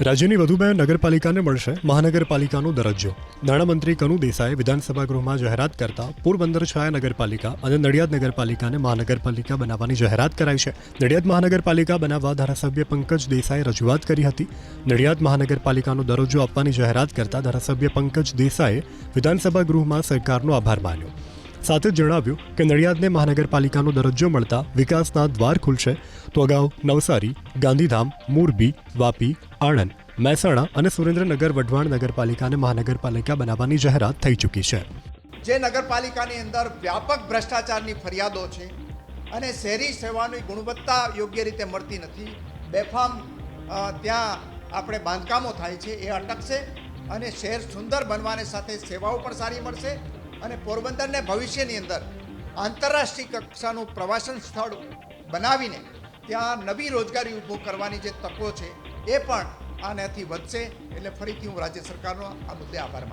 રાજ્યની વધુ બે નગરપાલિકાને મળશે મહાનગરપાલિકાનો દરજ્જો. નાણામંત્રી કનુ દેસાઈ વિધાનસભા ગૃહમાં જાહેરાત કરતા પોરબંદર છાયા નગરપાલિકા અને નડિયાદ નગરપાલિકાને મહાનગરપાલિકા બનાવવાની જાહેરાત કરાઈ છે. નડિયાદ મહાનગરપાલિકા બનાવવા ધારાસભ્ય પંકજ દેસાઈ રજૂઆત કરી હતી. નડિયાદ મહાનગરપાલિકાનો દરજ્જો આપવાની જાહેરાત કરતા ધારાસભ્ય પંકજ દેસાઈએ વિધાનસભા ગૃહમાં સરકારનો આભાર માન્યો. સાથે જણાવ્યું કે નડિયાદને મહાનગરપાલિકાનો દરજ્જો મળતા વિકાસના દ્વાર ખુલશે, તો અગાઉ નવસારી, ગાંધીધામ, મોરબી, વાપી, આણંદ, મહેસાણા અને સુરેન્દ્રનગર વઢવાણ નગરપાલિકાને મહાનગરપાલિકા બનાવવાની જાહેરાત થઈ ચૂકી છે. જે નગરપાલિકાની અંદર વ્યાપક ભ્રષ્ટાચારની ફરિયાદો છે અને શહેરી સેવાની ગુણવત્તા યોગ્ય રીતે મળતી નથી, બેફામ ત્યાં આપણે બાંધકામો થાય છે, એ અટકશે અને શહેર સુંદર બનવાને સાથે સેવાઓ પણ સારી મળશે અને પોરબંદરને ભવિષ્યની અંદર આંતરરાષ્ટ્રીય કક્ષાનું પ્રવાસન સ્થળ બનાવીને ત્યાં નવી રોજગારી ઊભો કરવાની જે તકો છે એ પણ આનાથી વધશે. એટલે ફરીથી હું રાજ્ય સરકારનો આ મુદ્દે આભાર માનું